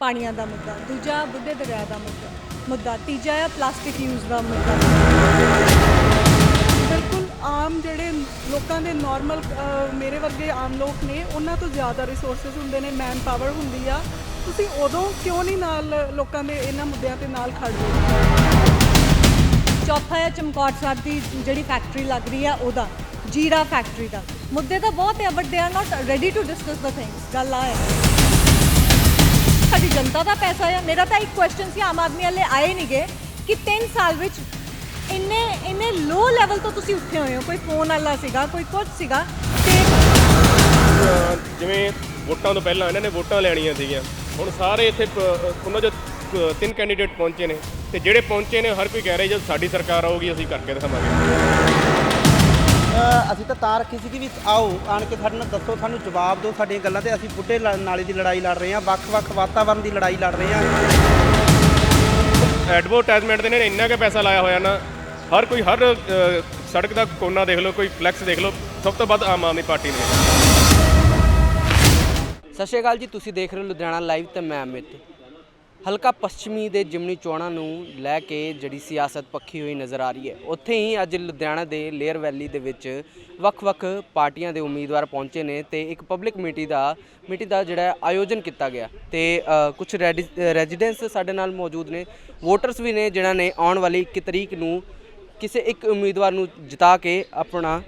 ਪਾਣੀਆਂ ਦਾ ਮੁੱਦਾ, ਦੂਜਾ ਬੁੱਢੇ ਦਰਿਆ ਦਾ ਮੁੱਦਾ ਮੁੱਦਾ ਤੀਜਾ ਹੈ ਪਲਾਸਟਿਕ ਯੂਜ਼ ਦਾ ਮੁੱਦਾ। ਬਿਲਕੁਲ ਆਮ ਜਿਹੜੇ ਲੋਕਾਂ ਦੇ ਨਾਰਮਲ ਮੇਰੇ ਵਰਗੇ ਆਮ ਲੋਕ ਨੇ, ਉਹਨਾਂ ਤੋਂ ਜ਼ਿਆਦਾ ਰਿਸੋਰਸਸ ਹੁੰਦੇ ਨੇ ਮੈਨ ਪਾਵਰ ਹੁੰਦੀ ਆ। ਤੁਸੀਂ ਉਦੋਂ ਕਿਉਂ ਨਹੀਂ ਨਾਲ ਲੋਕਾਂ ਦੇ ਇਹਨਾਂ ਮੁੱਦਿਆਂ ਤੇ ਨਾਲ ਖੜਦੇ ਚੌਥਾ ਹੈ ਚਮਕੌਰ ਸਾਹਿਬ ਦੀ ਜਿਹੜੀ ਫੈਕਟਰੀ ਲੱਗ ਰਹੀ ਆ, ਉਹਦਾ, ਜੀਰਾ ਫੈਕਟਰੀ ਦਾ। ਮੁੱਦੇ ਤਾਂ ਬਹੁਤ ਹੈ but they are not ready to discuss the things ਗੱਲ ਆ ਹੈ ਸਾਡੀ ਜਨਤਾ ਦਾ ਪੈਸਾ ਹੈ ਮੇਰਾ ਤਾਂ ਇੱਕ ਕੁਐਸਚਨ ਸੀ, ਆਮ ਆਦਮੀ ਵਾਲੇ ਆਏ ਨਹੀਂਗੇ ਕਿ 3 ਸਾਲ ਵਿੱਚ ਇੰਨੇ ਇੰਨੇ ਲੋ ਲੈਵਲ ਤੋਂ ਤੁਸੀਂ ਉੱਠੇ ਹੋਏ ਹੋ। ਕੋਈ ਫੋਨ ਵਾਲਾ ਸੀਗਾ, ਕੋਈ ਕੁਝ ਸੀਗਾ? ਤੇ ਜਿਵੇਂ ਵੋਟਾਂ ਤੋਂ ਪਹਿਲਾਂ ਇਹਨਾਂ ਨੇ ਵੋਟਾਂ ਲੈਣੀਆਂ ਸੀਗੀਆਂ। ਹੁਣ ਸਾਰੇ ਇੱਥੇ ਉਹਨਾਂ ਜੋ ਤਿੰਨ ਕੈਂਡੀਡੇਟ ਪਹੁੰਚੇ ਨੇ। ਤੇ ਜਿਹੜੇ ਪਹੁੰਚੇ ਨੇ, ਹਰ ਕੋਈ ਕਹਿ ਰਿਹਾ, ਜਦ ਸਾਡੀ ਸਰਕਾਰ ਆਊਗੀ, ਅਸੀਂ ਕਰਕੇ ਦਿਖਾਵਾਂਗੇ। ਅਸੀਂ ਤਾਂ ਤਾਂ ਰੱਖੀ ਸੀ ਕਿ ਵੀ ਆਓ ਆਣ ਕੇ ਸਾਡੇ ਨਾਲ ਦੱਸੋ ਸਾਨੂੰ ਜਵਾਬ ਦਿਓ ਸਾਡੀਆਂ ਗੱਲਾਂ ਤੇ ਅਸੀਂ ਬੁੱਢੇ ਲ- ਨਾਲੇ ਦੀ ਲੜਾਈ ਲੜ ਰਹੇ ਹਾਂ ਵੱਖ-ਵੱਖ ਵਾਤਾਵਰਣ ਦੀ ਲੜਾਈ ਲੜ ਰਹੇ ਹਾਂ। ਐਡਵਰਟਾਈਜ਼ਮੈਂਟ ਦੇ ਨੇ ਇੰਨਾ ਕੁ ਪੈਸਾ ਲਾਇਆ ਹੋਇਆ ਨਾ ਹਰ ਕੋਈ ਹਰ ਸੜਕ ਦਾ ਕੋਨਾ ਦੇਖ ਲਓ ਕੋਈ ਫਲੈਕਸ ਦੇਖ ਲਓ ਸਭ ਤੋਂ ਵੱਧ ਆਮ ਆਦਮੀ ਪਾਰਟੀ ਨੇ। ਸਤਿ ਸ਼੍ਰੀ ਅਕਾਲ ਜੀ ਤੁਸੀਂ ਦੇਖ ਰਹੇ ਹੋ ਲੁਧਿਆਣਾ ਲਾਈਵ ਤੇ ਮੈਂ ਅਮਿਤ। ਹਲਕਾ ਪੱਛਮੀ ਦੇ ਜਿਮਨੀ ਚੋਣਾਂ ਨੂੰ ਲੈ ਕੇ ਜਿਹੜੀ ਸਿਆਸਤ ਪੱਖੀ ਹੋਈ ਨਜ਼ਰ ਆ ਰਹੀ ਹੈ। ਉੱਥੇ ਹੀ ਅੱਜ ਲੁਧਿਆਣਾ ਦੇ ਲੇਅਰ ਵੈਲੀ ਦੇ ਵਿੱਚ ਵੱਖ-ਵੱਖ ਪਾਰਟੀਆਂ ਦੇ ਉਮੀਦਵਾਰ ਪਹੁੰਚੇ ਨੇ ਤੇ ਇੱਕ ਪਬਲਿਕ ਮੀਟੀ ਦਾ, ਮੀਟਿੰਗ ਦਾ ਜਿਹੜਾ ਆਯੋਜਨ ਕੀਤਾ ਗਿਆ। ਤੇ ਕੁਝ ਰੈਜ਼ੀਡੈਂਸ ਸਾਡੇ ਨਾਲ ਮੌਜੂਦ ਨੇ। ਵੋਟਰਸ ਵੀ ਨੇ ਜਿਨ੍ਹਾਂ ਨੇ ਆਉਣ ਵਾਲੀ 21 ਤਰੀਕ ਨੂੰ ਕਿਸੇ ਇੱਕ ਉਮੀਦਵਾਰ ਨੂੰ ਜਿਤਾ ਕੇ ਆਪਣਾ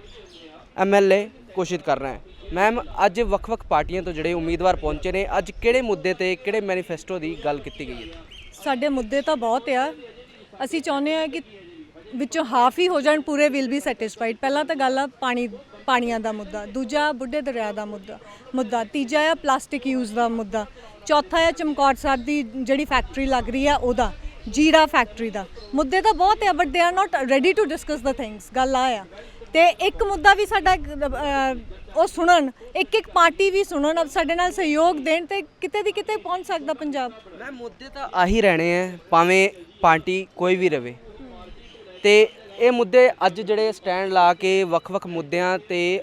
ਐਮਐਲਏ ਘੋਸ਼ਿਤ ਕਰਨਾ ਹੈ। ਮੈਮ ਅੱਜ ਵੱਖ-ਵੱਖ ਪਾਰਟੀਆਂ ਤੋਂ ਜਿਹੜੇ ਉਮੀਦਵਾਰ ਪਹੁੰਚੇ ਨੇ, ਅੱਜ ਕਿਹੜੇ ਮੁੱਦੇ ਤੇ, ਕਿਹੜੇ ਮੈਨੀਫੈਸਟੋ ਦੀ ਗੱਲ ਕੀਤੀ ਗਈ ਹੈ? ਸਾਡੇ ਮੁੱਦੇ ਤਾਂ ਬਹੁਤ ਆ। ਅਸੀਂ ਚਾਹੁੰਦੇ ਆ ਕਿ ਵਿੱਚੋਂ ਹਾਫ ਹੀ ਹੋ ਜਾਣ, ਪੂਰੇ ਵਿਲ ਬੀ ਸੈਟੀਸਫਾਈਡ ਪਹਿਲਾਂ ਤਾਂ ਗੱਲ ਆ ਪਾਣੀ, ਪਾਣੀਆਂ ਦਾ ਮੁੱਦਾ, ਦੂਜਾ ਬੁੱਢੇ ਦਰਿਆ ਦਾ ਮੁੱਦਾ ਮੁੱਦਾ, ਤੀਜਾ ਆ ਪਲਾਸਟਿਕ ਯੂਜ਼ ਦਾ ਮੁੱਦਾ, ਚੌਥਾ ਆ ਚਮਕੌਰ ਸਾਹਿਬ ਦੀ ਜਿਹੜੀ ਫੈਕਟਰੀ ਲੱਗ ਰਹੀ ਆ, ਉਹਦਾ, ਜੀਰਾ ਫੈਕਟਰੀ ਦਾ। ਮੁੱਦੇ ਤਾਂ ਬਹੁਤ ਆ but they are not ready to discuss the things ਗੱਲ ਆ ਆ। ਤੇ ਇੱਕ ਮੁੱਦਾ ਵੀ ਸਾਡਾ ਉਹ ਸੁਣਨ, ਇੱਕ ਇੱਕ ਪਾਰਟੀ ਵੀ ਸੁਣਨ ਸਾਡੇ ਨਾਲ ਸਹਿਯੋਗ ਦੇਣ ਤੇ ਕਿਤੇ ਦੀ ਕਿਤੇ ਪਹੁੰਚ ਸਕਦਾ ਪੰਜਾਬ। ਮੈਮ ਮੁੱਦੇ ਤਾਂ ਆਹੀ ਰਹਿਣੇ ਆ ਭਾਵੇਂ ਪਾਰਟੀ ਕੋਈ ਵੀ ਰਵੇ। ਤੇ ਇਹ ਮੁੱਦੇ ਅੱਜ ਜਿਹੜੇ ਸਟੈਂਡ ਲਾ ਕੇ ਵੱਖ-ਵੱਖ ਮੁੱਦਿਆਂ ਤੇ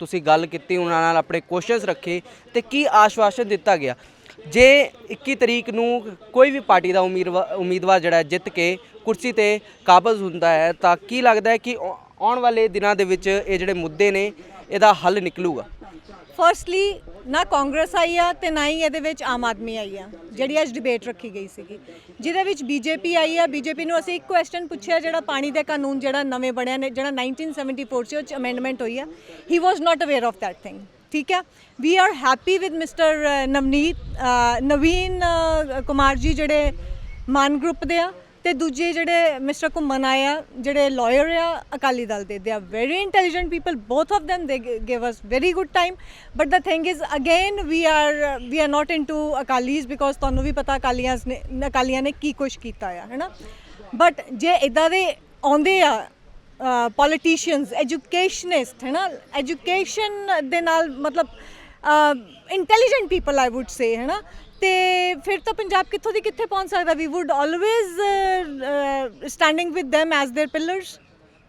ਤੁਸੀਂ ਗੱਲ ਕੀਤੀ, ਉਹਨਾਂ ਨਾਲ ਆਪਣੇ ਕੁਐਸਚਨਸ ਰੱਖੇ, ਤੇ ਕੀ ਆਸ਼ਵਾਸਨ ਦਿੱਤਾ ਗਿਆ? ਜੇ 21 ਤਰੀਕ ਨੂੰ ਕੋਈ ਵੀ ਪਾਰਟੀ ਦਾ ਉਮੀਦਵਾਰ ਉਮੀਦਵਾਰ ਜਿਹੜਾ ਜਿੱਤ ਕੇ ਕੁਰਸੀ ਤੇ ਕਾਬਜ਼ ਹੁੰਦਾ ਹੈ, ਤਾਂ ਕੀ ਲੱਗਦਾ ਹੈ ਕਿ ਆਉਣ ਵਾਲੇ ਦਿਨਾਂ ਦੇ ਵਿੱਚ ਇਹ ਜਿਹੜੇ ਮੁੱਦੇ ਨੇ, ਇਹਦਾ ਹੱਲ ਨਿਕਲੂਗਾ। ਫਰਸਟਲੀ ਨਾ ਕਾਂਗਰਸ ਆਈ ਆ ਤੇ ਨਾ ਹੀ ਇਹਦੇ ਵਿੱਚ ਆਮ ਆਦਮੀ ਆਈ ਆ, ਜਿਹੜੀ ਅੱਜ ਡਿਬੇਟ ਰੱਖੀ ਗਈ ਸੀਗੀ। ਜਿਹਦੇ ਵਿੱਚ ਬੀਜੇਪੀ ਆਈ ਆ ਬੀਜੇਪੀ ਨੂੰ ਅਸੀਂ ਇੱਕ ਕੁਐਸਚਨ ਪੁੱਛਿਆ, ਜਿਹੜਾ ਪਾਣੀ ਦੇ ਕਾਨੂੰਨ ਜਿਹੜਾ ਨਵੇਂ ਬਣਿਆ ਨੇ, ਜਿਹੜਾ 1974 ਚ ਉਹ ਅਮੈਂਡਮੈਂਟ ਹੋਈ ਆ। He was not aware of that thing ਠੀਕ ਹੈ we are happy with mister Navneet Naveen Kumar ji ਜਿਹੜੇ ਮਾਨ ਗਰੁੱਪ ਦੇ ਆ। ਤੇ ਦੂਜੇ ਜਿਹੜੇ ਮਿਸਟਰ ਘੁੰਮਣ ਆਏ ਆ, ਜਿਹੜੇ ਲਾਇਰ ਆ, ਅਕਾਲੀ ਦਲ ਦੇ। They are very intelligent people both of them they give us very good time but the thing is again we are we are not into Akalis because ਤੁਹਾਨੂੰ ਵੀ ਪਤਾ ਅਕਾਲੀਆਂ ਨੇ ਅਕਾਲੀਆਂ ਨੇ ਕੀ ਕੁਛ ਕੀਤਾ ਆ, ਹੈਨਾ? ਬਟ ਜੇ ਇਦਾਂ ਦੇ ਆਉਂਦੇ ਆ ਪੋਲੀਟੀਸ਼ੀਅਨਸ ਐਜੂਕੇਸ਼ਨਿਸਟ ਹੈਨਾ? ਐਜੂਕੇਸ਼ਨ ਦੇ ਨਾਲ ਮਤਲਬ intelligent people I would say ਹੈਨਾ? ਤੇ ਫਿਰ ਤਾਂ ਪੰਜਾਬ ਕਿੱਥੋਂ ਦੀ ਕਿੱਥੇ ਪਹੁੰਚ ਸਕਦਾ we would always standing with them as their pillars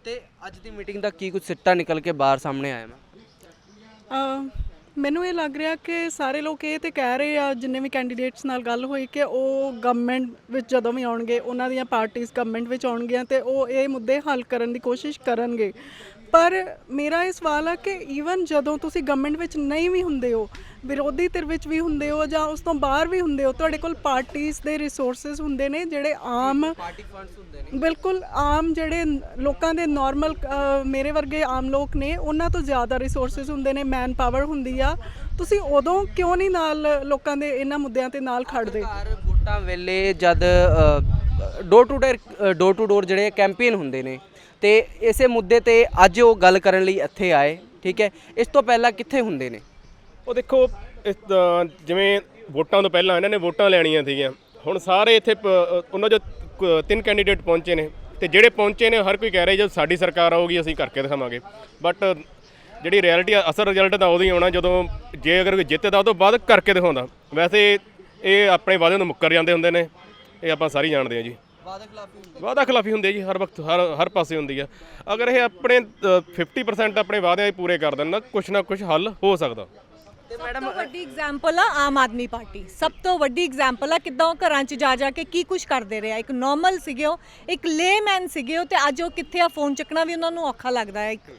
ਤੇ ਅੱਜ ਦੀ ਮੀਟਿੰਗ ਦਾ ਕੀ ਕੁਝ ਸਿੱਟਾ ਨਿਕਲ ਕੇ ਬਾਹਰ ਸਾਹਮਣੇ ਆਇਆ ਮੈਮ ਅ, ਮੈਨੂੰ ਇਹ ਲੱਗ ਰਿਹਾ ਕਿ ਸਾਰੇ ਲੋਕ ਇਹ ਤੇ ਕਹਿ ਰਹੇ ਆ ਜਿੰਨੇ ਵੀ ਕੈਂਡੀਡੇਟਸ ਨਾਲ ਗੱਲ ਹੋਈ ਕਿ ਉਹ ਗਵਰਨਮੈਂਟ ਵਿੱਚ ਜਦੋਂ ਵੀ ਆਉਣਗੇ ਉਹਨਾਂ ਦੀਆਂ ਪਾਰਟੀਆਂ ਗਵਰਨਮੈਂਟ ਵਿੱਚ ਆਉਣਗੀਆਂ ਤੇ ਉਹ ਇਹ ਮੁੱਦੇ ਹੱਲ ਕਰਨ ਦੀ ਕੋਸ਼ਿਸ਼ ਕਰਨਗੇ ਪਰ ਮੇਰਾ ਇਹ ਸਵਾਲ ਆ ਕਿ ਈਵਨ ਜਦੋਂ ਤੁਸੀਂ ਗਵਰਨਮੈਂਟ ਵਿੱਚ ਨਹੀਂ ਵੀ ਹੁੰਦੇ ਹੋ ਵਿਰੋਧੀ ਧਿਰ ਵਿੱਚ ਵੀ ਹੁੰਦੇ ਹੋ ਜਾਂ ਉਸ ਤੋਂ ਬਾਹਰ ਵੀ ਹੁੰਦੇ ਹੋ? ਤੁਹਾਡੇ ਕੋਲ ਪਾਰਟੀਆਂ ਦੇ ਰਿਸੋਰਸਸ ਹੁੰਦੇ ਨੇ ਜਿਹੜੇ ਆਮ ਪਾਰਟੀ ਫੰਡਸ ਹੁੰਦੇ ਨੇ। ਬਿਲਕੁਲ ਆਮ ਜਿਹੜੇ ਲੋਕਾਂ ਦੇ ਨਾਰਮਲ ਮੇਰੇ ਵਰਗੇ ਆਮ ਲੋਕ ਨੇ ਉਹਨਾਂ ਤੋਂ ਜ਼ਿਆਦਾ ਰਿਸੋਰਸਸ ਹੁੰਦੇ ਨੇ ਮੈਨ ਪਾਵਰ ਹੁੰਦੀ ਆ। ਤੁਸੀਂ ਉਦੋਂ ਕਿਉਂ ਨਹੀਂ ਨਾਲ ਲੋਕਾਂ ਦੇ ਇਹਨਾਂ ਮੁੱਦਿਆਂ ਤੇ ਨਾਲ ਖੜਦੇ ਵੋਟਾਂ ਵੇਲੇ ਜਦ door to door door to door ਜਿਹੜੇ ਕੈਂਪੇਨ ਹੁੰਦੇ ਨੇ ਤੇ ਇਸੇ ਮੁੱਦੇ ਤੇ ਅੱਜ ਉਹ ਗੱਲ ਕਰਨ ਲਈ ਇੱਥੇ ਆਏ ਠੀਕ ਹੈ? ਇਸ ਤੋਂ ਪਹਿਲਾਂ ਕਿੱਥੇ ਹੁੰਦੇ ਨੇ? ਉਹ ਦੇਖੋ ਇਸ ਦਾ- ਜਿਵੇਂ ਵੋਟਾਂ ਤੋਂ ਪਹਿਲਾਂ ਇਹਨਾਂ ਨੇ ਵੋਟਾਂ ਲੈਣੀਆਂ ਸੀਗੀਆਂ। ਹੁਣ ਸਾਰੇ ਇੱਥੇ ਪ- ਉਹਨਾਂ ਜੋ ਕ- ਤਿੰਨ ਕੈਂਡੀਡੇਟ ਪਹੁੰਚੇ ਨੇ। ਤੇ ਜਿਹੜੇ ਪਹੁੰਚੇ ਨੇ ਹਰ ਕੋਈ ਕਹਿ ਰਿਹਾ ਜਦ ਸਾਡੀ ਸਰਕਾਰ ਆਊਗੀ ਅਸੀਂ ਕਰਕੇ ਦਿਖਾਵਾਂਗੇ। ਬਟ ਜਿਹੜੀ ਰਿਐਲਿਟੀ ਅਸਲ ਰਿਜ਼ਲਟ ਤਾਂ ਉਦੋਂ ਹੀ ਆਉਣਾ ਜਦੋਂ ਜੇ ਅਗਰ ਕੋਈ ਜਿੱਤਦਾ ਉਹ ਤੋਂ ਬਾਅਦ ਕਰਕੇ ਦਿਖਾਉਂਦਾ। ਵੈਸੇ ਇਹ ਆਪਣੇ ਵਾਅਦੇ ਨੂੰ ਮੁੱਕਰ ਜਾਂਦੇ ਹੁੰਦੇ ਨੇ। ਇਹ ਆਪਾਂ ਸਾਰੀ ਜਾਣਦੇ ਹਾਂ ਜੀ। ਵਾਦਾ ਖਿਲਾਫੀ ਵਾਅਦਾ ਖਿਲਾਫੀ ਹੁੰਦੀ ਹੈ ਜੀ ਹਰ ਵਕਤ ਹਰ ਹਰ ਪਾਸੇ ਹੁੰਦੀ ਆ। ਅਗਰ ਇਹ ਆਪਣੇ ਅ, 50% ਆਪਣੇ ਵਾਅਦਿਆਂ ਹੀ ਪੂਰੇ ਕਰ ਦੇਣ ਨਾ ਕੁਛ ਨਾ ਕੁਛ ਹੱਲ ਹੋ ਸਕਦਾ। ਤੇ ਸਭ ਤੋਂ ਵੱਡੀ ਐਗਜ਼ਾਮਪਲ ਆ ਆਮ ਆਦਮੀ ਪਾਰਟੀ। ਸਭ ਤੋਂ ਵੱਡੀ ਐਗਜ਼ਾਮਪਲ ਆ ਕਿਦਾਂ ਉਹ ਘਰਾਂ 'ਚ ਜਾ ਜਾ ਕੇ ਕੀ ਕੁਝ ਕਰਦੇ ਰਿਹਾ ਇੱਕ ਨਾਰਮਲ ਸੀਗੇ ਉਹ ਇੱਕ ਲੇਮੈਨ ਸੀਗੇ ਉਹ ਤੇ ਅੱਜ ਉਹ ਕਿੱਥੇ ਆ ਫੋਨ ਚੱਕਣਾ ਵੀ ਉਹਨਾਂ ਨੂੰ ਔਖਾ ਲੱਗਦਾ ਹੈ। ਇੱਕ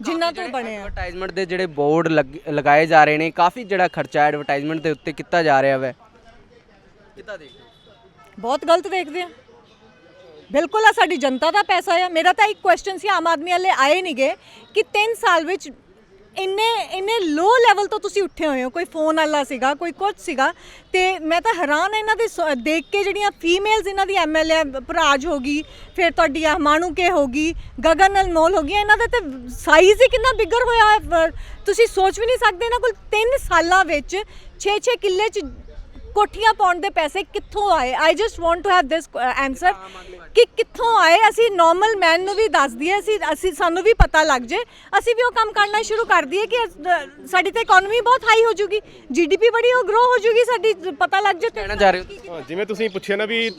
ਜਿੰਨਾ ਤੋਂ ਬਣਿਆ। ਐਡਵਰਟਾਈਜ਼ਮੈਂਟ ਦੇ ਜਿਹੜੇ ਬੋਰਡ ਲਗਾਏ ਜਾ ਰਹੇ ਨੇ ਕਾਫੀ ਜਿਹੜਾ ਖਰਚਾ ਐਡਵਰਟਾਈਜ਼ਮੈਂਟ ਦੇ ਉੱਤੇ ਕੀਤਾ ਜਾ ਰਿਹਾ ਵੈ। ਕਿੱਦਾਂ ਦੇਖਦੇ ਹੋ? ਬਹੁਤ ਗਲਤ ਦੇਖਦੇ ਆ। ਬਿਲਕੁਲ ਆ ਸਾਡੀ ਜਨਤਾ ਦਾ ਪੈਸਾ ਆ। ਮੇਰਾ ਤਾਂ ਇੱਕ ਕੁਐਸਚਨ ਸੀ ਆਮ ਆਦਮੀ ਵਾਲੇ ਆਏ ਨਹੀਂਗੇ ਕਿ 3 ਸਾਲ ਵਿੱਚ ਇੰਨੇ ਇੰਨੇ ਲੋ ਲੈਵਲ ਤੋਂ ਤੁਸੀਂ ਉੱਠੇ ਹੋਏ ਹੋ ਕੋਈ ਫੋਨ ਵਾਲਾ ਸੀਗਾ, ਕੋਈ ਕੁਝ ਸੀਗਾ ਤੇ ਮੈਂ ਤਾਂ ਹੈਰਾਨ ਆ ਇਹਨਾਂ ਦੇ ਸ- ਦੇਖ ਕੇ ਜਿਹੜੀਆਂ ਫੀਮੇਲਸ ਇਹਨਾਂ ਦੀ ਐਮਐਲਏ ਭਰਾਜ ਹੋ ਗਈ, ਫਿਰ ਤੁਹਾਡੀ ਆ ਮਾਣੂਕੇ ਹੋ ਗਈ, ਗਗਨ ਅਨਮੋਲ ਹੋ ਗਈ, ਇਹਨਾਂ ਦਾ ਤਾਂ ਸਾਈਜ਼ ਹੀ ਕਿੰਨਾ ਬਿਗਰ ਹੋਇਆ ਹੈ। ਵ- ਤੁਸੀਂ ਸੋਚ ਵੀ ਨਹੀਂ ਸਕਦੇ ਇਹਨਾਂ ਕੋਲ 3 ਸਾਲਾਂ ਵਿੱਚ 6-6 ਕਿੱਲੇ ਚ ਕੋਠੀਆਂ ਪਾਉਣ ਦੇ ਪੈਸੇ ਕਿੱਥੋਂ ਆਏ? I just want to have this answer ਕਿ ਕਿੱਥੋਂ ਆਏ? ਅਸੀਂ ਨਾਰਮਲ ਮੈਨ ਨੂੰ ਵੀ ਦੱਸ ਦਈਏ ਅਸੀਂ ਅਸੀਂ ਸਾਨੂੰ ਵੀ ਪਤਾ ਲੱਗ ਜੇ। ਅਸੀਂ ਵੀ ਉਹ ਕੰਮ ਕਰਨਾ ਸ਼ੁਰੂ ਕਰ ਦਈਏ ਕਿ ਸਾਡੀ ਤਾਂ ਇਕਨੋਮੀ ਬਹੁਤ ਹਾਈ ਹੋ ਜੂਗੀ। ਜੀਡੀਪੀ ਬੜੀ ਉਹ ਗਰੋ ਹੋ ਜੂਗੀ ਸਾਡੀ ਪਤਾ ਲੱਗ ਜੇ ਕਹਿਣਾ ਚਾਹ ਰਹੇ ਹੋ? ਜਿਵੇਂ ਤੁਸੀਂ ਪੁੱਛਿਆ ਨਾ ਵੀ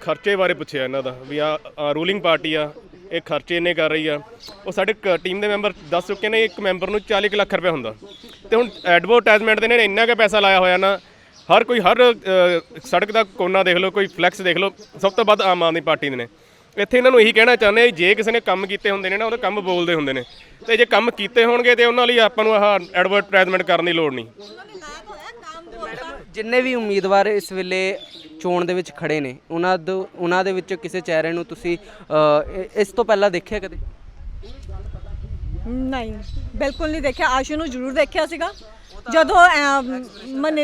ਖਰਚੇ ਬਾਰੇ ਪੁੱਛਿਆ ਇਹਨਾਂ ਦਾ ਵੀ ਆ ਰੂਲਿੰਗ ਪਾਰਟੀ ਆ ਇਹ ਖਰਚੇ ਇੰਨੇ ਕਰ ਰਹੀ ਆ। ਉਹ ਸਾਡੇ ਟੀਮ ਦੇ ਮੈਂਬਰ ਦੱਸ ਚੁੱਕੇ ਨੇ ਇੱਕ ਮੈਂਬਰ ਨੂੰ 40 ਕੁ ਲੱਖ ਰੁਪਏ ਹੁੰਦਾ। ਤੇ ਹੁਣ ਐਡਵਰਟਾਈਜ਼ਮੈਂਟ ਦੇ ਨੇ ਇੰਨਾ ਕੁ ਪੈਸਾ ਲਾਇਆ ਹੋਇਆ ਨਾ ਹਰ ਕੋਈ ਹਰ ਅ, ਸੜਕ ਦਾ ਕੋਨਾ ਦੇਖ ਲਓ ਕੋਈ ਫਲੈਕਸ ਦੇਖ ਲਓ ਸਭ ਤੋਂ ਵੱਧ ਆਮ ਆਦਮੀ ਪਾਰਟੀ ਦੇ ਨੇ। ਇੱਥੇ ਇਹਨਾਂ ਨੂੰ ਇਹੀ ਕਹਿਣਾ ਚਾਹੁੰਦੇ ਆ ਜੇ ਕਿਸੇ ਨੇ ਕੰਮ ਕੀਤੇ ਹੁੰਦੇ ਨੇ ਨਾ ਉਹਦੇ ਕੰਮ ਬੋਲਦੇ ਹੁੰਦੇ ਨੇ। ਤੇ ਜੇ ਕੰਮ ਕੀਤੇ ਹੋਣਗੇ ਤੇ ਉਹਨਾਂ ਲਈ ਆਪਾਂ ਨੂੰ ਆਹ ਐਡਵਰਟਾਈਜ਼ਮੈਂਟ ਕਰਨ ਦੀ ਲੋੜ ਨਹੀਂ। ਜਿੰਨੇ ਵੀ ਉਮੀਦਵਾਰ ਇਸ ਵੇਲੇ ਚੋਣ ਦੇ ਵਿੱਚ ਖੜੇ ਨੇ ਉਹਨਾਂ ਤੋਂ ਉਹਨਾਂ ਦੇ ਵਿੱਚੋਂ ਕਿਸੇ ਚਿਹਰੇ ਨੂੰ ਤੁਸੀਂ ਅ, ਇ- ਇਸ ਤੋਂ ਪਹਿਲਾਂ ਦੇਖਿਆ ਕਦੇ? ਨਹੀਂ ਬਿਲਕੁਲ ਨਹੀਂ ਦੇਖਿਆ। ਆਸ਼ੂ ਨੂੰ ਜ਼ਰੂਰ ਦੇਖਿਆ ਸੀਗਾ। ਜਦੋਂ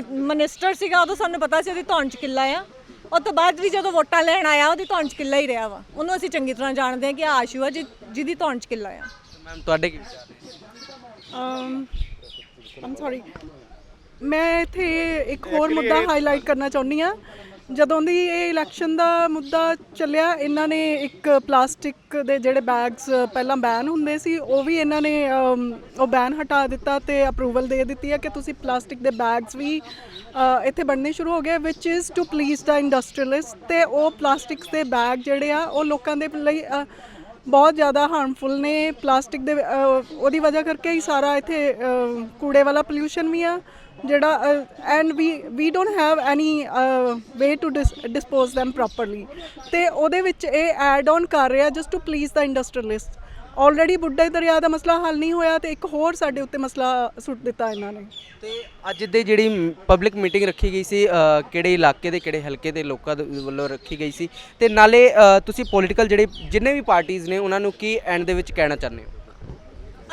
ਮਿਨਿਸਟਰ ਸੀਗਾ ਉਦੋਂ ਸਾਨੂੰ ਪਤਾ ਸੀ ਉਹਦੀ ਧੌਣ ਚ ਕਿੱਲਾ ਆ। ਉਹ ਤੋਂ ਬਾਅਦ ਵੀ ਜਦੋਂ ਵੋਟਾਂ ਲੈਣ ਆਇਆ ਉਹਦੀ ਧੌਣ ਚ ਕਿੱਲਾ ਹੀ ਰਿਹਾ ਵਾ। ਉਹਨੂੰ ਅਸੀਂ ਚੰਗੀ ਤਰ੍ਹਾਂ ਜਾਣਦੇ ਹਾਂ ਕਿ ਆਹ ਆਸ਼ੂ ਆ ਜਿ- ਜਿਹਦੀ ਧੌਣ ਚ ਕਿੱਲਾ ਆ। ਮੈਮ ਤੁਹਾਡੇ ਕੀ ਵਿਚਾਰ ਨੇ? ਅਮ ਆਮ ਸੌਰੀ ਮੈਂ ਇੱਥੇ ਇੱਕ ਹੋਰ ਮੁੱਦਾ ਹਾਈਲਾਈਟ ਕਰਨਾ ਚਾਹੁੰਦੀ ਆ ਜਦੋਂ ਦੀ ਇਹ ਇਲੈਕਸ਼ਨ ਦਾ ਮੁੱਦਾ ਚੱਲਿਆ, ਇਹਨਾਂ ਨੇ ਇੱਕ ਪਲਾਸਟਿਕ ਦੇ ਜਿਹੜੇ ਬੈਗਸ ਪਹਿਲਾਂ ਬੈਨ ਹੁੰਦੇ ਸੀ, ਉਹ ਵੀ ਇਹਨਾਂ ਨੇ ਉਹ ਬੈਨ ਹਟਾ ਦਿੱਤਾ ਤੇ ਅਪਰੂਵਲ ਦੇ ਦਿੱਤੀ ਹੈ ਕਿ ਤੁਸੀਂ ਪਲਾਸਟਿਕ ਦੇ ਬੈਗਸ ਵੀ ਇੱਥੇ ਬਣਨੇ ਸ਼ੁਰੂ ਹੋ ਗਏ ਵਿਚ is to please the industrialist ਤੇ ਉਹ ਪਲਾਸਟਿਕਸ ਦੇ ਬੈਗ ਜਿਹੜੇ ਆ, ਉਹ ਲੋਕਾਂ ਦੇ ਲਈ ਬਹੁਤ ਜ਼ਿਆਦਾ ਹਾਰਮਫੁਲ ਨੇ। ਪਲਾਸਟਿਕ ਦੇ ਉਹਦੀ ਵਜ੍ਹਾ ਕਰਕੇ ਹੀ ਸਾਰਾ ਇੱਥੇ ਕੂੜੇ ਵਾਲਾ ਪੋਲਿਊਸ਼ਨ ਵੀ ਆ। ਜਿਹੜਾ and we we don't have any way to dispose them properly ਤੇ ਉਹਦੇ ਵਿੱਚ ਇਹ ਐਡ ਔਨ ਕਰ ਰਿਹਾ just to please the industrialist already ਬੁੱਢੇ ਦਰਿਆ ਦਾ ਮਸਲਾ ਹੱਲ ਨਹੀਂ ਹੋਇਆ ਤੇ ਇੱਕ ਹੋਰ ਸਾਡੇ ਉੱਤੇ ਮਸਲਾ ਸੁੱਟ ਦਿੱਤਾ ਇਹਨਾਂ ਨੇ। ਤੇ ਅੱਜ ਦੇ ਜਿਹੜੀ ਪਬਲਿਕ ਮੀਟਿੰਗ ਰੱਖੀ ਗਈ ਸੀ ਕਿਹੜੇ ਇਲਾਕੇ ਦੇ, ਕਿਹੜੇ ਹਲਕੇ ਦੇ ਲੋਕਾਂ ਦੇ ਵੱਲੋਂ ਰੱਖੀ ਗਈ ਸੀ? ਤੇ ਨਾਲੇ ਤੁਸੀਂ ਪੋਲੀਟੀਕਲ ਜਿਹੜੇ, ਜਿੰਨੇ ਵੀ ਪਾਰਟੀਆਂ ਨੇ, ਉਹਨਾਂ ਨੂੰ ਕੀ ਐਂਡ ਦੇ ਵਿੱਚ ਕਹਿਣਾ ਚਾਹੁੰਦੇ ਹੋ?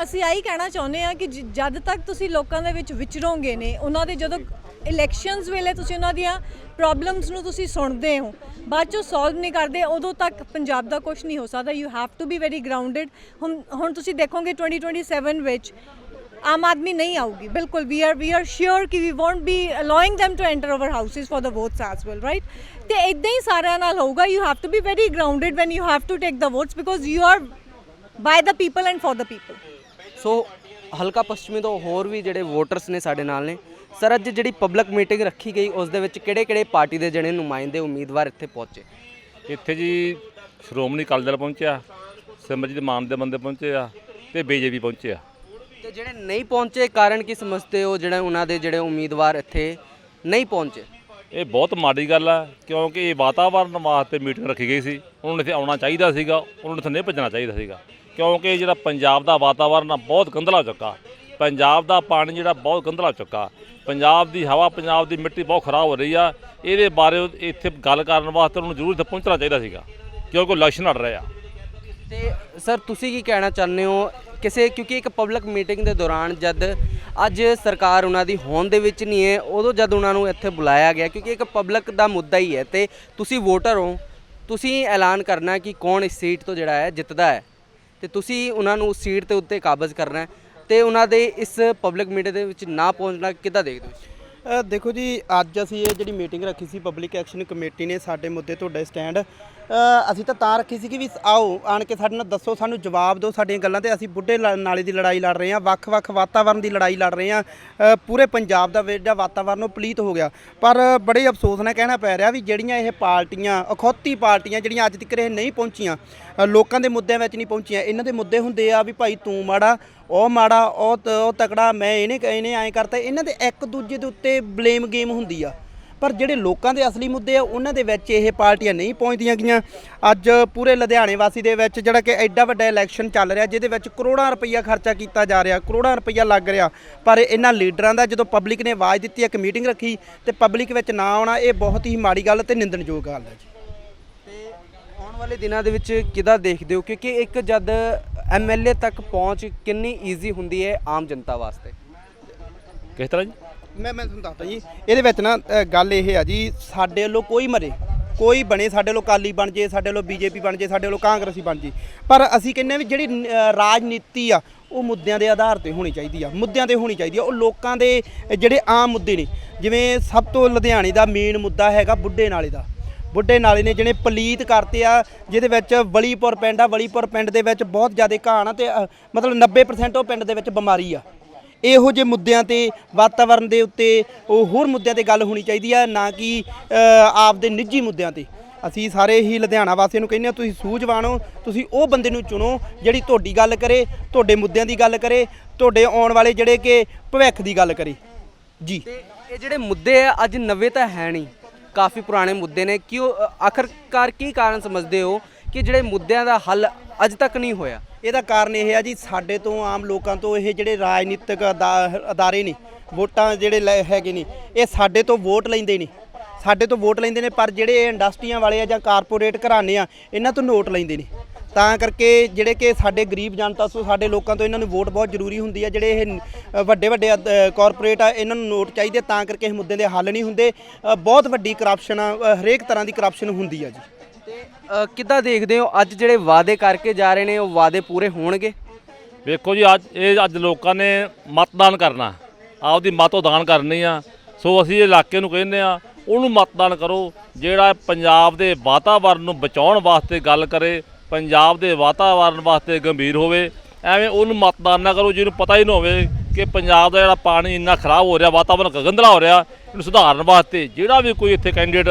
ਅਸੀਂ ਆਹੀ ਕਹਿਣਾ ਚਾਹੁੰਦੇ ਆ ਕਿ ਜ- ਜਦ ਤੱਕ ਤੁਸੀਂ ਲੋਕਾਂ ਦੇ ਵਿੱਚ ਵਿਚਰੋਗੇ ਨੇ, ਉਹਨਾਂ ਦੇ ਜਦੋਂ ਇਲੈਕਸ਼ਨਸ ਵੇਲੇ ਤੁਸੀਂ ਉਹਨਾਂ ਦੀਆਂ ਪ੍ਰੋਬਲਮਸ ਨੂੰ ਤੁਸੀਂ ਸੁਣਦੇ ਹੋ, ਬਾਅਦ ਚੋਂ ਸੋਲਵ ਨਹੀਂ ਕਰਦੇ, ਉਦੋਂ ਤੱਕ ਪੰਜਾਬ ਦਾ ਕੁਝ ਨਹੀਂ ਹੋ ਸਕਦਾ। You have to be very grounded ਹੁਣ ਹੁਣ ਤੁਸੀਂ ਦੇਖੋਗੇ 2027 ਵਿੱਚ ਆਮ ਆਦਮੀ ਨਹੀਂ ਆਊਗੀ। ਬਿਲਕੁਲ we are we are sure ਕਿ we won't be allowing them to enter our houses for the votes as well right ਤੇ ਇਦਾਂ ਹੀ ਸਾਰਿਆਂ ਨਾਲ ਹੋਊਗਾ। You have to be very grounded when you have to take the votes because you are by the people and for the people so ਹਲਕਾ ਪੱਛਮੀ ਤੋਂ ਹੋਰ ਵੀ ਜਿਹੜੇ ਵੋਟਰਸ ਨੇ ਸਾਡੇ ਨਾਲ ਨੇ। ਸਰ ਅੱਜ ਜਿਹੜੀ ਪਬਲਿਕ ਮੀਟਿੰਗ ਰੱਖੀ ਗਈ ਉਸ ਦੇ ਵਿੱਚ ਕਿਹੜੇ-ਕਿਹੜੇ ਪਾਰਟੀ ਦੇ ਜਿਹੜੇ ਨੁਮਾਇੰਦੇ ਉਮੀਦਵਾਰ ਇੱਥੇ ਪਹੁੰਚੇ? ਇੱਥੇ ਜੀ ਸ਼੍ਰੋਮਣੀ ਅਕਾਲੀ ਦਲ ਪਹੁੰਚਿਆ ਸਿਮਰਜੀਤ ਮਾਨ ਦੇ ਬੰਦੇ ਪਹੁੰਚੇ ਆ ਤੇ ਬੀਜੇਪੀ ਪਹੁੰਚੇ ਆ। ਤੇ ਜਿਹੜੇ ਨਹੀਂ ਪਹੁੰਚੇ ਕਾਰਨ ਕੀ ਸਮਝਦੇ ਹੋ ਜਿਹੜੇ ਉਹਨਾਂ ਦੇ ਜਿਹੜੇ ਉਮੀਦਵਾਰ ਇੱਥੇ ਨਹੀਂ ਪਹੁੰਚੇ? ਇਹ ਬਹੁਤ ਮਾੜੀ ਗੱਲ ਆ ਕਿਉਂਕਿ ਇਹ ਵਾਤਾਵਰਨ ਵਾਸਤੇ ਮੀਟਿੰਗ ਰੱਖੀ ਗਈ ਸੀ। ਉਹਨਾਂ ਨੂੰ ਇੱਥੇ ਆਉਣਾ ਚਾਹੀਦਾ ਸੀਗਾ ਉਹਨਾਂ ਨੂੰ ਇੱਥੇ ਨਹੀਂ ਭੱਜਣਾ ਚਾਹੀਦਾ ਸੀਗਾ। ਕਿਉਂਕਿ ਜਿਹੜਾ ਪੰਜਾਬ ਦਾ ਵਾਤਾਵਰਨ ਆ, ਬਹੁਤ ਗੰਦਲਾ ਹੋ ਚੁੱਕਾ। ਪੰਜਾਬ ਦਾ ਪਾਣੀ ਜਿਹੜਾ ਬਹੁਤ ਗੰਦਲਾ ਹੋ ਚੁੱਕਾ। ਪੰਜਾਬ ਦੀ ਹਵਾ, ਪੰਜਾਬ ਦੀ ਮਿੱਟੀ ਬਹੁਤ ਖਰਾਬ ਹੋ ਰਹੀ ਆ। ਇਹਦੇ ਬਾਰੇ ਇੱਥੇ ਗੱਲ ਕਰਨ ਵਾਸਤੇ ਉਹਨੂੰ ਜ਼ਰੂਰ ਇੱਥੇ ਪਹੁੰਚਣਾ ਚਾਹੀਦਾ ਸੀਗਾ, ਕਿਉਂਕਿ ਇਲੈਕਸ਼ਨ ਲੜ ਰਿਹਾ ਆ। ਤੇ ਸਰ, ਤੁਸੀਂ ਕੀ ਕਹਿਣਾ ਚਾਹੁੰਦੇ ਹੋ? ਕਿਸੇ, ਕਿਉਂਕਿ ਇੱਕ ਪਬਲਿਕ ਮੀਟਿੰਗ ਦੇ ਦੌਰਾਨ ਜਦ ਅੱਜ ਸਰਕਾਰ ਉਹਨਾਂ ਦੀ ਹੋਂਦ ਦੇ ਵਿੱਚ ਨਹੀਂ ਹੈ, ਉਦੋਂ ਜਦ ਉਹਨਾਂ ਨੂੰ ਇੱਥੇ ਬੁਲਾਇਆ ਗਿਆ, ਕਿਉਂਕਿ ਇੱਕ ਪਬਲਿਕ ਦਾ ਮੁੱਦਾ ਹੀ ਹੈ। ਤੇ ਤੁਸੀਂ ਵੋਟਰ ਹੋ, ਤੁਸੀਂ ਐਲਾਨ ਕਰਨਾ ਕਿ ਕੌਣ ਇਸ ਸੀਟ ਤੋਂ ਜਿਹੜਾ ਹੈ, ਜਿੱਤਦਾ ਹੈ? ਤੇ ਤੁਸੀਂ ਉਹਨਾਂ ਨੂੰ ਸੀਟ ਤੇ ਉੱਤੇ ਕਾਬਜ਼ ਕਰਨਾ ਹੈ ਤੇ ਉਹਨਾਂ ਦੇ ਇਸ ਪਬਲਿਕ ਮੀਟਿੰਗ ਦੇ ਵਿੱਚ ਨਾ ਪਹੁੰਚਣਾ ਕਿੱਦਾਂ ਦੇਖਦੇ ਹੋ ਅ, ਦੇਖੋ ਜੀ ਅੱਜ ਅਸੀਂ ਇਹ ਜਿਹੜੀ ਮੀਟਿੰਗ ਰੱਖੀ ਸੀ ਪਬਲਿਕ ਐਕਸ਼ਨ ਕਮੇਟੀ ਨੇ ਸਾਡੇ ਮੁੱਦੇ ਤੁਹਾਡੇ ਸਟੈਂਡ ਅਸੀਂ ਤਾਂ ਤਾਂ ਰੱਖੀ ਸੀ ਕਿ ਵੀ ਆਓ ਆਣ ਕੇ ਸਾਡੇ ਨਾਲ ਦੱਸੋ ਸਾਨੂੰ ਜਵਾਬ ਦਿਓ ਸਾਡੀਆਂ ਗੱਲਾਂ ਤੇ। ਅਸੀਂ ਬੁੱਢੇ ਲ- ਨਾਲੇ ਦੀ ਲੜਾਈ ਲੜ ਰਹੇ ਹਾਂ ਵੱਖ-ਵੱਖ ਵਾਤਾਵਰਣ ਦੀ ਲੜਾਈ ਲੜ ਰਹੇ ਹਾਂ। ਅ, ਪੂਰੇ ਪੰਜਾਬ ਦਾ ਜਿਹੜਾ ਵਾਤਾਵਰਣ ਉਹ ਪਲੀਤ ਹੋ ਗਿਆ। ਪਰ ਬੜੇ ਅਫਸੋਸ ਨਾਲ ਕਹਿਣਾ ਪੈ ਰਿਹਾ ਵੀ ਜਿਹੜੀਆਂ ਇਹ ਪਾਰਟੀਆਂ ਅਖੌਤੀ ਪਾਰਟੀਆਂ ਜਿਹੜੀਆਂ ਅੱਜ ਤੱਕ ਇਹ ਨਹੀਂ ਪਹੁੰਚੀਆਂ ਅ, ਲੋਕਾਂ ਦੇ ਮੁੱਦਿਆਂ ਵਿੱਚ ਨਹੀਂ ਪਹੁੰਚੀਆਂ ਇਹਨਾਂ ਦੇ ਮੁੱਦੇ ਹੁੰਦੇ ਆ ਵੀ ਭਾਈ ਤੂੰ ਮਾੜਾ ਉਹ ਮਾੜਾ ਉਹ ਤ- ਉਹ ਤਕੜਾ ਮੈਂ ਇਹਨੇ ਇਹਨੇ ਐਂ ਕਰਤਾ। ਇਹਨਾਂ ਦੇ ਇੱਕ ਦੂਜੇ ਦੇ ਉੱਤੇ ਬਲੇਮ ਗੇਮ ਹੁੰਦੀ ਆ। ਪਰ ਜਿਹੜੇ ਲੋਕਾਂ ਦੇ ਅਸਲੀ ਮੁੱਦੇ ਆ ਉਹਨਾਂ ਦੇ ਵਿੱਚ ਇਹ ਪਾਰਟੀਆਂ ਨਹੀਂ ਪਹੁੰਚਦੀਆਂ ਗਈਆਂ। ਅੱਜ ਪੂਰੇ ਲੁਧਿਆਣੇ ਵਾਸੀ ਦੇ ਵਿੱਚ ਜਿਹੜਾ ਕਿ ਐਡਾ ਵੱਡਾ ਇਲੈਕਸ਼ਨ ਚੱਲ ਰਿਹਾ ਜਿਹਦੇ ਵਿੱਚ ਕਰੋੜਾਂ ਰੁਪਈਆ ਖਰਚਾ ਕੀਤਾ ਜਾ ਰਿਹਾ ਕਰੋੜਾਂ ਰੁਪਈਆ ਲੱਗ ਰਿਹਾ। ਪਰ ਇਹਨਾਂ ਲੀਡਰਾਂ ਦਾ ਜਦੋਂ ਪਬਲਿਕ ਨੇ ਆਵਾਜ਼ ਦਿੱਤੀ ਇੱਕ ਮੀਟਿੰਗ ਰੱਖੀ ਤੇ ਪਬਲਿਕ ਵਿੱਚ ਨਾ ਆਉਣਾ ਇਹ ਬਹੁਤ ਹੀ ਮਾੜੀ ਗੱਲ ਤੇ ਨਿੰਦਣਯੋਗ ਗੱਲ ਹੈ ਜੀ। ਤੇ ਆਉਣ ਵਾਲੇ ਦਿਨਾਂ ਦੇ ਵਿੱਚ ਕਿੱਦਾਂ ਦੇਖਦੇ ਹੋ? ਕਿਉਂਕਿ ਇੱਕ ਜਦ ਐਮਐਲਏ ਤੱਕ ਪਹੁੰਚ ਕਿੰਨੀ ਈਜ਼ੀ ਹੁੰਦੀ ਹੈ ਆਮ ਜਨਤਾ ਵਾਸਤੇ? ਕਿਸ ਤਰ੍ਹਾਂ ਜੀ? ਮੈਂ ਮੈਂ ਤੁਹਾਨੂੰ ਦੱਸਦਾ। ਜੀ ਇਹਦੇ ਵਿੱਚ ਨਾ ਅ, ਗੱਲ ਇਹ ਆ ਜੀ ਸਾਡੇ ਵੱਲੋਂ ਕੋਈ ਮਰੇ ਕੋਈ ਬਣੇ ਸਾਡੇ ਵੱਲੋਂ ਕਾਲੀ ਬਣ ਜੇ ਸਾਡੇ ਵੱਲੋਂ ਬੀਜੇਪੀ ਬਣ ਜੇ ਸਾਡੇ ਵੱਲੋਂ ਕਾਂਗਰਸੀ ਬਣ ਜੇ। ਪਰ ਅਸੀਂ ਕਹਿੰਦੇ ਹਾਂ ਵੀ ਜਿਹੜੀ ਅ, ਰਾਜਨੀਤੀ ਆ ਉਹ ਮੁੱਦਿਆਂ ਦੇ ਆਧਾਰ ਤੇ ਹੋਣੀ ਚਾਹੀਦੀ ਆ ਮੁੱਦਿਆਂ ਤੇ ਹੋਣੀ ਚਾਹੀਦੀ ਆ। ਉਹ ਲੋਕਾਂ ਦੇ ਜਿਹੜੇ ਆਮ ਮੁੱਦੇ ਨੇ ਜਿਵੇਂ ਸਭ ਤੋਂ ਲੁਧਿਆਣੇ ਦਾ ਮੇਨ ਮੁੱਦਾ ਹੈਗਾ ਬੁੱਢੇ ਨਾਲੇ ਦਾ। ਬੁੱਢੇ ਨਾਲੇ ਨੇ ਜਿਹੜੇ ਪਲੀਤ ਕਰਤੇ ਆ ਜਿਹਦੇ ਵਿੱਚ ਵਲੀਪੁਰ ਪਿੰਡ ਆ ਵਲੀਪੁਰ ਪਿੰਡ ਦੇ ਵਿੱਚ ਬਹੁਤ ਜ਼ਿਆਦਾ ਘਾਣ ਆ ਤੇ ਅ, ਮਤਲਬ 90% ਉਹ ਪਿੰਡ ਦੇ ਵਿੱਚ ਬਿਮਾਰੀ ਆ। ਇਹੋ ਜਿਹੇ ਮੁੱਦਿਆਂ ਤੇ ਵਾਤਾਵਰਣ ਦੇ ਉੱਤੇ ਉਹ ਹੋਰ ਮੁੱਦਿਆਂ ਤੇ ਗੱਲ ਹੋਣੀ ਚਾਹੀਦੀ ਆ ਨਾ ਕਿ ਅ, ਆਪਦੇ ਨਿੱਜੀ ਮੁੱਦਿਆਂ ਤੇ। ਅਸੀਂ ਸਾਰੇ ਹੀ ਲੁਧਿਆਣਾ ਵਾਸੀਆਂ ਨੂੰ ਕਹਿੰਦੇ ਆ ਤੁਸੀਂ ਸੂਝਵਾਨ ਹੋ ਤੁਸੀਂ ਉਹ ਬੰਦੇ ਨੂੰ ਚੁਣੋ ਜਿਹੜੀ ਤੁਹਾਡੀ ਗੱਲ ਕਰੇ ਤੁਹਾਡੇ ਮੁੱਦਿਆਂ ਦੀ ਗੱਲ ਕਰੇ ਤੁਹਾਡੇ ਆਉਣ ਵਾਲੇ ਜਿਹੜੇ ਕਿ ਭਵਿੱਖ ਦੀ ਗੱਲ ਕਰੇ। ਜੀ। ਇਹ ਜਿਹੜੇ ਮੁੱਦੇ ਆ ਅੱਜ ਨਵੇਂ ਤਾਂ ਹੈ ਨਹੀਂ। ਕਾਫੀ ਪੁਰਾਣੇ ਮੁੱਦੇ ਨੇ। ਕਿ ਉਹ ਆਖਰਕਾਰ ਕੀ ਕਾਰਨ ਸਮਝਦੇ ਹੋ? ਕਿ ਜਿਹੜੇ ਮੁੱਦਿਆਂ ਦਾ ਹੱਲ ਅੱਜ ਤੱਕ ਨਹੀਂ ਹੋਇਆ। ਇਹਦਾ ਕਾਰਨ ਇਹ ਹੈ ਜੀ ਸਾਡੇ ਤੋਂ ਆਮ ਲੋਕਾਂ ਤੋਂ ਇਹ ਜਿਹੜੇ ਰਾਜਨੀਤਿਕ ਅਦਾ- ਅਦਾਰੇ ਨੇ ਵੋਟਾਂ ਜਿਹੜੇ ਲੈ- ਹੈਗੇ ਨੇ ਇਹ ਸਾਡੇ ਤੋਂ ਵੋਟ ਲੈਂਦੇ ਨੇ। ਸਾਡੇ ਤੋਂ ਵੋਟ ਲੈਂਦੇ ਨੇ ਪਰ ਜਿਹੜੇ ਇਹ ਇੰਡਸਟਰੀਆਂ ਵਾਲੇ ਆ ਜਾਂ ਕਾਰਪੋਰੇਟ ਘਰਾਣੇ ਆ ਇਹਨਾਂ ਤੋਂ ਨੋਟ ਲੈਂਦੇ ਨੇ। ਤਾਂ ਕਰਕੇ ਜਿਹੜੇ ਕਿ ਸਾਡੇ ਗਰੀਬ ਜਨਤਾ ਤੋਂ ਸਾਡੇ ਲੋਕਾਂ ਤੋਂ ਇਹਨਾਂ ਨੂੰ ਵੋਟ ਬਹੁਤ ਜ਼ਰੂਰੀ ਹੁੰਦੀ ਆ। ਜਿਹੜੇ ਇਹ ਵੱਡੇ ਵੱਡੇ ਅ, ਕਾਰਪੋਰੇਟ ਆ ਇਹਨਾਂ ਨੂੰ ਨੋਟ ਚਾਹੀਦੇ ਤਾਂ ਕਰਕੇ ਇਹ ਮੁੱਦੇ ਦੇ ਹੱਲ ਨਹੀਂ ਹੁੰਦੇ। ਬਹੁਤ ਵੱਡੀ ਕਰਪਸ਼ਨ ਆ ਹਰੇਕ ਤਰ੍ਹਾਂ ਦੀ ਕਰਪਸ਼ਨ ਹੁੰਦੀ ਆ ਜੀ। ਅ, ਕਿੱਦਾਂ ਦੇਖਦੇ ਹੋ ਅੱਜ ਜਿਹੜੇ ਵਾਅਦੇ ਕਰਕੇ ਜਾ ਰਹੇ ਨੇ ਉਹ ਵਾਅਦੇ ਪੂਰੇ ਹੋਣਗੇ? ਵੇਖੋ ਜੀ ਅੱਜ ਇਹ ਅੱਜ ਲੋਕਾਂ ਨੇ ਮਤਦਾਨ ਕਰਨਾ। ਆਪਦੀ ਮਤੋਂ ਦਾਨ ਕਰਨੀ ਆ। ਸੋ ਅਸੀਂ ਇਹ ਇਲਾਕੇ ਨੂੰ ਕਹਿੰਦੇ ਆ ਉਹਨੂੰ ਮਤਦਾਨ ਕਰੋ ਜਿਹੜਾ ਪੰਜਾਬ ਦੇ ਵਾਤਾਵਰਨ ਨੂੰ ਬਚਾਉਣ ਵਾਸਤੇ ਗੱਲ ਕਰੇ ਪੰਜਾਬ ਦੇ ਵਾਤਾਵਰਨ ਵਾਸਤੇ ਗੰਭੀਰ ਹੋਵੇ ਐਵੇਂ ਉਹਨੂੰ ਮਤਦਾਨ ਨਾ ਕਰੋ ਜਿਹਨੂੰ ਪਤਾ ਹੀ ਨਾ ਹੋਵੇ ਕਿ ਪੰਜਾਬ ਦਾ ਜਿਹੜਾ ਪਾਣੀ ਇੰਨਾ ਖਰਾਬ ਹੋ ਰਿਹਾ ਵਾਤਾਵਰਨ ਗੰਧਲਾ ਹੋ ਰਿਹਾ ਇਹਨੂੰ ਸੁਧਾਰਨ ਵਾਸਤੇ ਜਿਹੜਾ ਵੀ ਕੋਈ ਇੱਥੇ ਕੈਂਡੀਡੇਟ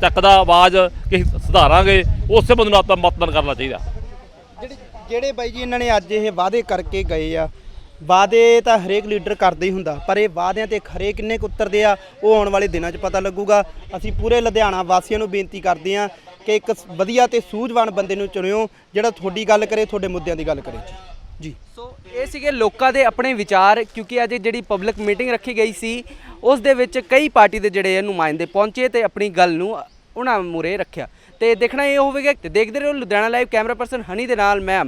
ਚੱਕਦਾ ਆਵਾਜ਼ ਕਿ ਸੁਧਾਰਾਂਗੇ, ਉਸੇ ਬੰਦੇ ਨੂੰ ਆਪਾਂ ਮਤਦਾਨ ਕਰਨਾ ਚਾਹੀਦਾ। ਜਿਹੜੇ ਜਿਹੜੇ ਬਾਈ ਜੀ ਇਹਨਾਂ ਨੇ ਅੱਜ ਇਹ ਵਾਅਦੇ ਕਰਕੇ ਗਏ ਆ, ਵਾਅਦੇ ਤਾਂ ਹਰੇਕ ਲੀਡਰ ਕਰਦਾ ਹੀ ਹੁੰਦਾ, ਪਰ ਇਹ ਵਾਅਦਿਆਂ ਤੇ ਖਰੇ ਕਿੰਨੇ ਕੁ ਉਤਰਦੇ ਆ, ਉਹ ਆਉਣ ਵਾਲੇ ਦਿਨਾਂ 'ਚ ਪਤਾ ਲੱਗੂਗਾ। ਅਸੀਂ ਪੂਰੇ ਲੁਧਿਆਣਾ ਵਾਸੀਆਂ ਨੂੰ ਬੇਨਤੀ ਕਰਦੇ ਆ ਕਿ ਇੱਕ ਵਧੀਆ ਤੇ ਸੂਝਵਾਨ ਬੰਦੇ ਨੂੰ ਚੁਣਿਓ, ਜਿਹੜਾ ਤੁਹਾਡੀ ਗੱਲ ਕਰੇ, ਤੁਹਾਡੇ ਮੁੱਦਿਆਂ ਦੀ ਗੱਲ ਕਰੇ। ਜੀ ਜੀ। ਸੋ ਇਹ ਸੀਗੇ ਲੋਕਾਂ ਦੇ ਆਪਣੇ ਵਿਚਾਰ, ਕਿਉਂਕਿ ਅੱਜ ਜਿਹੜੀ ਪਬਲਿਕ ਮੀਟਿੰਗ ਰੱਖੀ ਗਈ ਸੀ, ਉਸ ਦੇ ਵਿੱਚ ਕਈ ਪਾਰਟੀ ਦੇ ਜਿਹੜੇ ਨੁਮਾਇੰਦੇ ਪਹੁੰਚੇ ਤੇ ਆਪਣੀ ਗੱਲ ਨੂੰ ਉਹਨਾਂ ਮੂਰੇ ਰੱਖਿਆ। ਤੇ ਦੇਖਣਾ ਇਹ ਹੋਵੇਗਾ ਤੇ ਦੇਖਦੇ ਰਹੋ Ludhiana live camera person Honey ਦੇ ਨਾਲ ਮੈਂ